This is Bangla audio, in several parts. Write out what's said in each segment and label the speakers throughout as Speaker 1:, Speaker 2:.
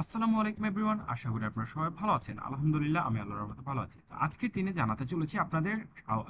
Speaker 1: আসসালামু আলাইকুম এভরিওয়ান, আশা করি আপনারা সবাই ভালো আছেন। আলহামদুলিল্লাহ, আমি আল্লাহর রহমতে ভালো আছি। তো আজকের দিনে জানাতে চলেছি আপনাদের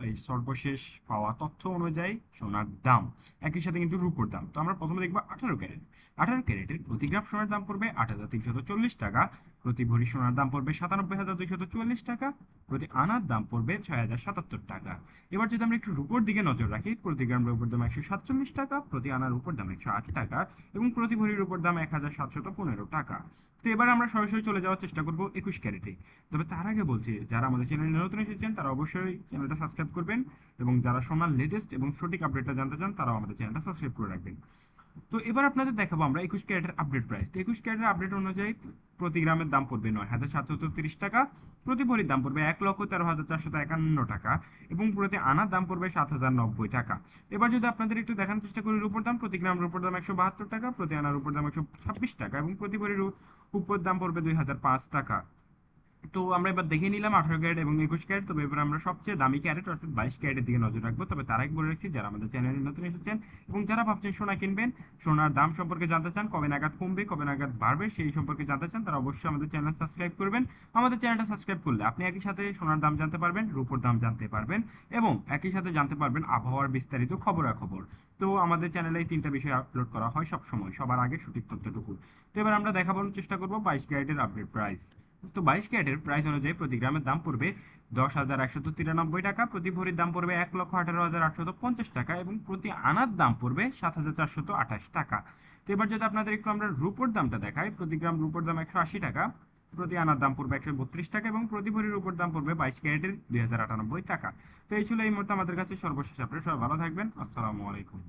Speaker 1: এই সর্বশেষ পাওয়া তথ্য অনুযায়ী সোনার দাম, একই সাথে কিন্তু রূপোর দাম। তো আমরা প্রথমে দেখব আঠারো ক্যারেট। আঠারো ক্যারেটের প্রতি গ্রাম সোনার দাম পড়বে আট হাজার তিনশত চল্লিশ টাকা, প্রতি ভরি সোনার দাম পড়বে সাতানব্বই হাজার দুইশত চুয়াল্লিশ টাকা, প্রতি আনার দাম পড়বে ছয় হাজার সাতাত্তর টাকা। এবার যদি আমরা একটু রূপোর দিকে নজর রাখি, প্রতি গ্রাম রূপোর দাম একশো সাতচল্লিশ টাকা, প্রতি আনার উপর দাম একশো আট টাকা এবং প্রতি ভরির উপর দাম এক হাজার সাতশত পনেরো টাকা। তো এবার আমরা সরাসরি চলে যাওয়ার চেষ্টা করব একুশ ক্যারেটে। তবে তার আগে বলছি, যারা আমাদের চ্যানেলে নতুন এসেছেন, তারা অবশ্যই চ্যানেলটা সাবস্ক্রাইব করবেন এবং যারা সোনার লেটেস্ট এবং সঠিক আপডেটটা জানতে চান, তারাও আমাদের চ্যানেলটা সাবস্ক্রাইব করে রাখবেন। তো এবার আপনাদের দেখাবো আমরা একুশ ক্যারেটের আপডেট প্রাইস তো একুশ ক্যারেটের আপডেট অনুযায়ী প্রতি গ্রামের দাম পড়বে নয় হাজার সাতশো তিরিশ টাকা, প্রতি ভরির দাম পড়বে এক লক্ষ তেরো হাজার চারশো একান্ন টাকা এবং প্রতি আনার দাম পড়বে সাত হাজার নব্বই টাকা। এবার যদি আপনাদের একটু দেখানোর চেষ্টা করি রূপোর দাম, প্রতি গ্রামের উপর দাম একশো বাহাত্তর টাকা, প্রতি আনার উপর দাম একশো ছাব্বিশ টাকা এবং প্রতি ভরির উপর দাম পড়বে দুই হাজার পাঁচ টাকা। তো আমরা এবার দেখে নিলাম আঠারো ক্যারেট এবং একুশ ক্যারেট। তবে এবার আমরা সবচেয়ে দামি ক্যারেট অর্থাৎ বাইশ ক্যারেটের দিকে নজর রাখব। তবে তার আগে বলে রাখছি, যারা আমাদের চ্যানেলে নতুন এসেছেন এবং যারা ভাবছেন সোনা কিনবেন, সোনার দাম সম্পর্কে জানতে চান, কবে নাগাদ কমবে, কবে নাগাদ বাড়বে সেই সম্পর্কে জানতে চান, তারা অবশ্যই আমাদের চ্যানেল সাবস্ক্রাইব করবেন। আমাদের চ্যানেলটা সাবস্ক্রাইব করলে আপনি একই সাথে সোনার দাম জানতে পারবেন, রূপোর দাম জানতে পারবেন এবং একই সাথে জানতে পারবেন আবহাওয়ার বিস্তারিত খবরাখবর। তো আমাদের চ্যানেলে এই তিনটা বিষয় আপলোড করা হয় সব সময় সবার আগে সঠিক তথ্যটুকু। তো এবার আমরা দেখানোর চেষ্টা করব বাইশ ক্যারেটের আপডেট প্রাইস তো বাইশ ক্যারেটের প্রাইস অনুযায়ী প্রতি গ্রামের দাম পড়বে দশ হাজার একশত তিরানব্বই টাকা, প্রতি ভরির দাম পড়বে এক লক্ষ আঠারো হাজার আটশত পঞ্চাশ টাকা এবং প্রতি আনার দাম পড়বে সাত হাজার চারশত আঠাশ টাকা। তো এবার যদি আপনাদের একটু আমরা রুপোর দামটা দেখাই, প্রতি গ্রাম রুপোর দাম একশো আশি টাকা, প্রতি আনার দাম পড়বে একশো বত্রিশ টাকা এবং প্রতি ভরির উপর দাম পড়বে বাইশ ক্যারেটের দুই হাজার আটানব্বই টাকা। তো এই ছিল এই মুহূর্তে আমাদের কাছে, সর্বশেষ আপডেট সবাই ভালো থাকবেন, আসসালামু আলাইকুম।